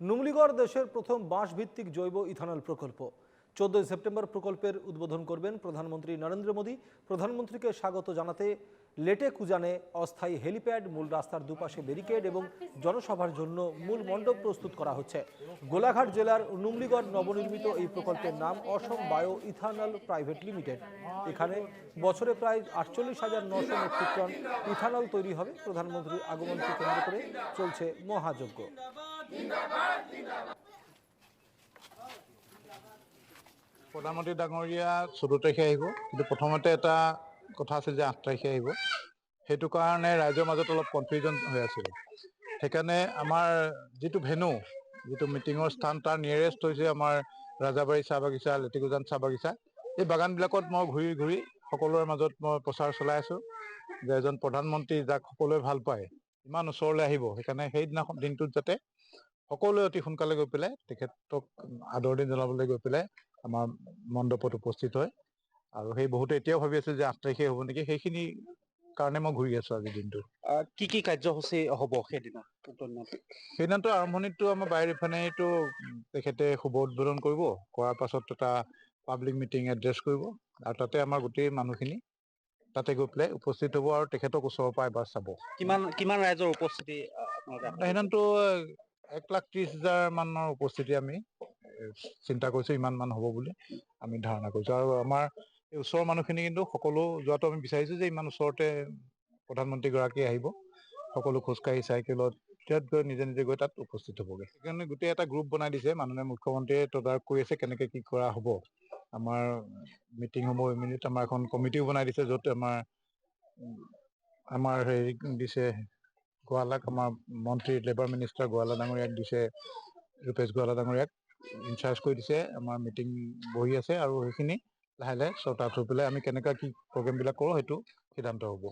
নুমলিগড় দেশের প্রথম বাঁশ ভিত্তিক জৈব ইথানল প্রকল্প। চোদ্দই সেপ্টেম্বর প্রকল্পের উদ্বোধন করবেন প্রধানমন্ত্রী নরেন্দ্র মোদী। প্রধানমন্ত্রীকে স্বাগত জানাতে লেটে কুজানে অস্থায়ী হেলিপ্যাড, মূল রাস্তার দুপাশে ব্যারিকেড এবং জনসভার জন্য মূল মণ্ডপ প্রস্তুত করা হচ্ছে। গোলাঘাট জেলার নুমলিগড় নবনির্মিত এই প্রকল্পের নাম Assam bio ethanol private limited. এখানে বছরে প্রায় আটচল্লিশ হাজার নশো মেট্রিক টন ইথানল তৈরি হবে। প্রধানমন্ত্রীর আগমনকে কেন্দ্র করে চলছে মহাযজ্ঞ। প্ৰধানমন্ত্ৰী ডাঙৰীয়া চৈধ্য তাৰিখে আহিব কিন্তু প্ৰথমতে এটা কথা আছিল যে আঠ তাৰিখে আহিব। সেইটো কাৰণে ৰাইজৰ মাজত অলপ কনফিউজন হৈ আছিলে। সেইকাৰণে আমাৰ যিটো ভেনু যিটো মিটিঙৰ স্থান তাৰ নিয়েৰেষ্ট হৈছে আমাৰ ৰাজাবাৰী চাহ বাগিচা লেটিকুজান চাহ বাগিচা। এই বাগানবিলাকত মই ঘূৰি ঘূৰি সকলোৰে মাজত মই প্ৰচাৰ চলাই আছোঁ। যে এজন প্ৰধানমন্ত্ৰী যাক সকলোৱে ভাল পায় ইমান ওচৰলৈ আহিব। সেইকাৰণে সেইদিনাখন দিনটোত যাতে সকলোৱে অতি সোনকালে গৈ পেলাই তেখেতক আদৰণি জনাবলৈ গৈ পেলাই আমাৰ মণ্ডপত উপস্থিত হয়। আৰু সেই বহুতে এতিয়াও ভাবি আছিল যে আঠ তাৰিখে হ'ব নেকি? সেইখিনি কাৰণে মই ঘূৰি আছো আজিৰ দিনটো কি কি কাৰ্যসূচী হ'ব সেইদিনা? সেইদিনাটো আৰম্ভণিতো আমাৰ বাই ৰিফাইনেৰীটো তেখেতে শুভ উদ্বোধন কৰিব। কৰাৰ পাছত এটা পাব্লিক মিটিং এড্ৰেছ কৰিব। আৰু তাতে আমাৰ গোটেই মানুহখিনি তাতে গৈ পেলাই উপস্থিত হ'ব আৰু তেখেতক ওচৰৰ পৰা এবাৰ চাব। কিমান কিমান ৰাইজৰ উপস্থিতি? সেইদিনাতো এক লাখ ত্ৰিশ হাজাৰ মানৰ উপস্থিতি আমি চিন্তা কৰিছো ইমান মান হ'ব বুলি আমি ধাৰণা কৰিছো। আৰু আমাৰ এই ওচৰৰ মানুহখিনি কিন্তু সকলো যোৱাটো আমি বিচাৰিছো যে ইমান ওচৰতে প্ৰধানমন্ত্ৰী গৰাকী আহিব। সকলো খোজকাঢ়ি চাইকেলত তাত গৈ নিজে নিজে গৈ তাত উপস্থিত হ'বগে। সেইকাৰণে গোটেই এটা গ্ৰুপ বনাই দিছে মাননীয় মুখ্যমন্ত্ৰীয়ে তদাৰক কৰি আছে কেনেকে কি কৰা হ'ব। আমাৰ মিটিং ইমিডিয়েট আমাৰ এখন কমিটিও বনাই দিছে য'ত আমাৰ আমাৰ হেৰি দিছে গোৱালাক আমাৰ মন্ত্ৰী লেবাৰ মিনিষ্টাৰ গোৱালা ডাঙৰীয়াক দিছে ৰূপেশ গোৱালা ডাঙৰীয়াক ইনচাৰ্জ কৰি দিছে আমাৰ মিটিং বহি আছে আৰু সেইখিনি লাহে লাহে আউট হৈ পেলাই আমি কেনেকুৱা কি প্ৰগ্ৰেমবিলাক কৰোঁ সেইটো সিদ্ধান্ত হ'ব।